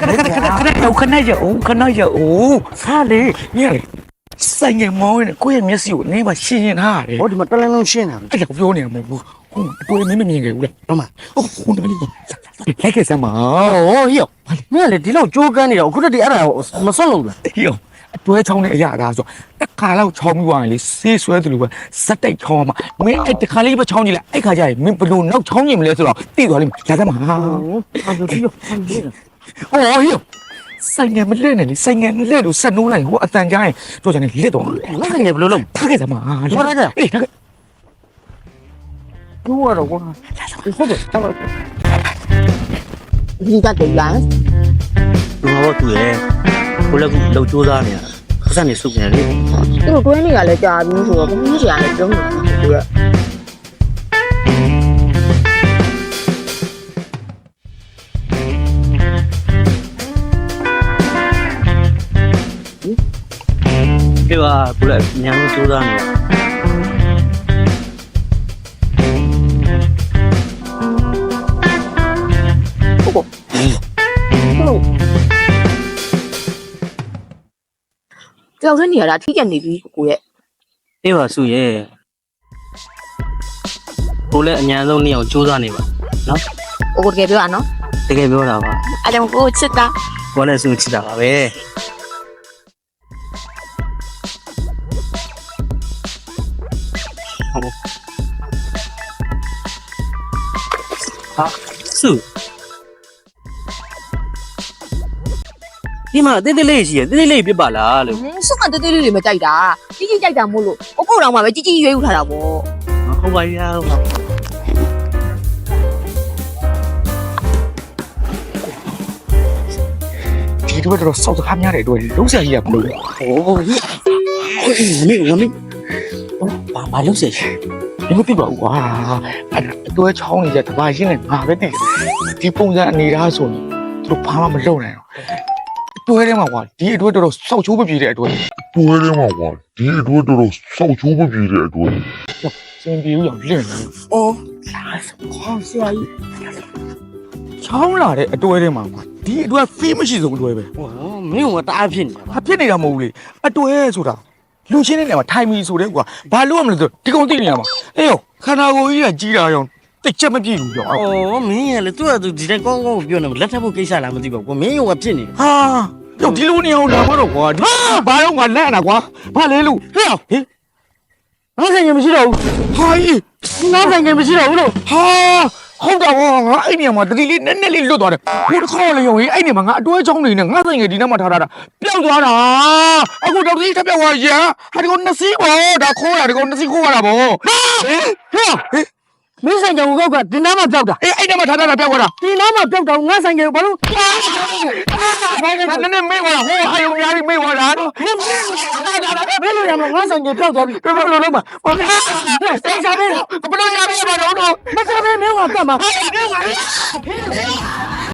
ခဏခဏခဏခဏခဏရအောင်ခဏရအောင်စားလေညလေဆိုင်ငယ်မောင်းနေကိုယ့်ရဲ့မျက်စိကိုနင်းပါရှင်းရင်ထားရတယ်ဟောဒီမှာတလန်းလုံးရှင်းတာပဲအဲ့ဒါပြောနေတာမဟုတ်ဘူးဟုတ်အတွေ့မင်းမမြင်ခဲ့ဘူးလားတော့မဟုတ်ဟုတ်တယ်လေလိုက်ခဲ့စမ်းပါဟောဟိယောမင်းကလေဒီလောက်ကြိုးကန်းနေတာအခုတည်းအဲ့ဒါမစွန့်လို့လားဟိုအတွဲချောင်းနဲ့အရာသားဆိုတစ်ခါလောက်ချောင်းပြီးသွားရင်လေဆေးဆွဲတယ်လို့ပဲစက်တိုက်ချောင်းမှာမင်းအဲ့တစ်ခါလေးပဲချောင်းကြည့်လိုက်အဲ့ခါကျရင်မင်းဘလို့နောက်ချောင်းကြည့်မလဲဆိုတော့သိသွားလိမ့်မယ်လာစမ်းပါဟာဆိုဒီယော ဟောဟိုဆိုင်ငယ်မလဲနဲ့လေဆိုင်ငယ်လဲလို့ဆက်နိုးလိုက်ဟိုအတန်ကြားရင်တို့ကြနေလစ်တော့ငါငယ်ဘယ်လိုလုပ်ထားခဲ့စမ်းပါအေးထားခဲ့ကျိုးရတော့ကွာဟုတ်တယ်တော့ဒီကတည်းကငါတော့သူရဲ့ကိုလည်းလောက်ကြိုးစားနေတာခစနေစုပ်နေလေသူတို့တွဲနေရလဲကြာပြီဆိုတော့ဘုန်းကြီးကလည်းပြောနေတာသူက ပြေပါကိုလည်းညံလို့ကြိုးစားနေတာသူတို့ကြောက်တဲ့နေရတာထိကျက်နေပြီကိုရဲ့ပြေပါစုရဲ့ကိုလည်းအညံဆုံးနေအောင်ကြိုးစားနေပါနော်ကိုကိုတကယ်ပြောရနော်တကယ်ပြောတာပါအဲ့ကြောင့်ကိုချစ်တာကိုလည်းစုချစ်တာပါပဲ ဟာစုဒီမှာတင်းတင်းလေးရှိရတင်းတင်းလေးပြစ်ပါလားလို့ဟင်းစုကတေးသေးလေးတွေမကြိုက်တာကြီးကြီးကြိုက်တာမို့လို့ကိုကိုတော်မှပဲကြီးကြီးရွေးယူထားတာပေါ့ဟုတ်ပါရဲ့ဟုတ်ပါဒီတို့ကတော့စောက်စကားများတဲ့အတွက်လုံးဆရာကြီးကဘလို့ဟိုးငမိငမိ ဘာဘာလုပ်စေရှိဒီမဖြစ်ပါဘူးကွာအဲ့အတွဲချောင်းနေကြတပါရှင်းနေငါပဲတည်ဒီပုံစံအနေထားဆိုရင်သူတို့ဘာမှမလုပ်နိုင်တော့အတွဲထဲမှာကွာဒီအတွဲတော်တော်စောက်ချိုးမပြေတဲ့အတွဲတွဲထဲမှာကွာဒီအတွက်တော်တော်စောက်ချိုးမပြေတဲ့အတွက်စင်ပြေဦးအောင်လင့်နေအော်ခေါင်းဆရာကြီးချောင်းလာတဲ့အတွဲထဲမှာကွာဒီအတွဲဖေးမရှိဆုံးအတွဲပဲဟောမင်းကတအားဖြစ်နေတာ။ဟာဖြစ်နေတာမဟုတ်ဘူးလေ။အတွဲဆိုတာ လူချင်းတဲ့နေရာမှာထိုင်မီဆိုတဲ့ကွာ။ဘာလို့ရမလဲဆိုဒီကောင်သိနေရမှာ။အေးရောခန္ဓာကိုယ်ကြီးကကြီးတာရောတိတ်ချက်မပြည့်ဘူးကြောဩမင်းကလေသူ့ကသူဒီတိုင်းကောင်းကောင်းပြောနေလက်ထပ်ဖို့ကိစ္စလားမသိပါဘူးမင်းရောဖြစ်နေတယ်။ဟာရောဒီလိုနေအောင်လာမတော့ကွာ။ဒီဘာတော့ငါလက်တာကွာ။ဘာလဲလူဟဲ့ဟေးငါဆိုင်ကမရှိတော့ဘူးဟာကြီးငါဆိုင်ကမရှိတော့ဘူးလို့ဟာ ဟုတ်တာကွာငါအဲ့နေရာမှာတတိလေးနည်းနည်းလေးလွတ်သွားတယ်။ဘုတစ်ခေါက်လေယုံကြီးအဲ့နေမှာငါအတွဲချောင်းနေနဲ့ငါဆိုင်ငယ်ဒီနောက်မှာထားတာပျောက်သွားတာ။အခုတော့ဒီထပ်ပြောက်သွားရ။ဟာဒီကောင်နှစ်စီးပေါ့ဒါခိုးတာဒီကောင်နှစ်စီးခိုးရတာပေါ့။ဟဲ့ဟဲ့ဟဲ့ မင်းဆိုင်ကဟိုကဒီနားမှာပြောက်တာအေးအဲ့ဒီမှာထားတာပြောက်သွားတာဒီနားမှာပြောက်တာငါဆိုင်ကဘာလို့။နည်းနည်းမေးသွားတာဟိုအယုံများကြီးမေးသွားတာတော့မင်းမင်းလို့ရမှာငါဆိုင်ကပြောက်သွားပြီဘယ်လိုလုပ်မှာ။ဘာလဲ။စိတ်စားနေ။ဘယ်လိုရမလဲဘာလို့တော့မစားမင်းမင်းကတတ်မှာ။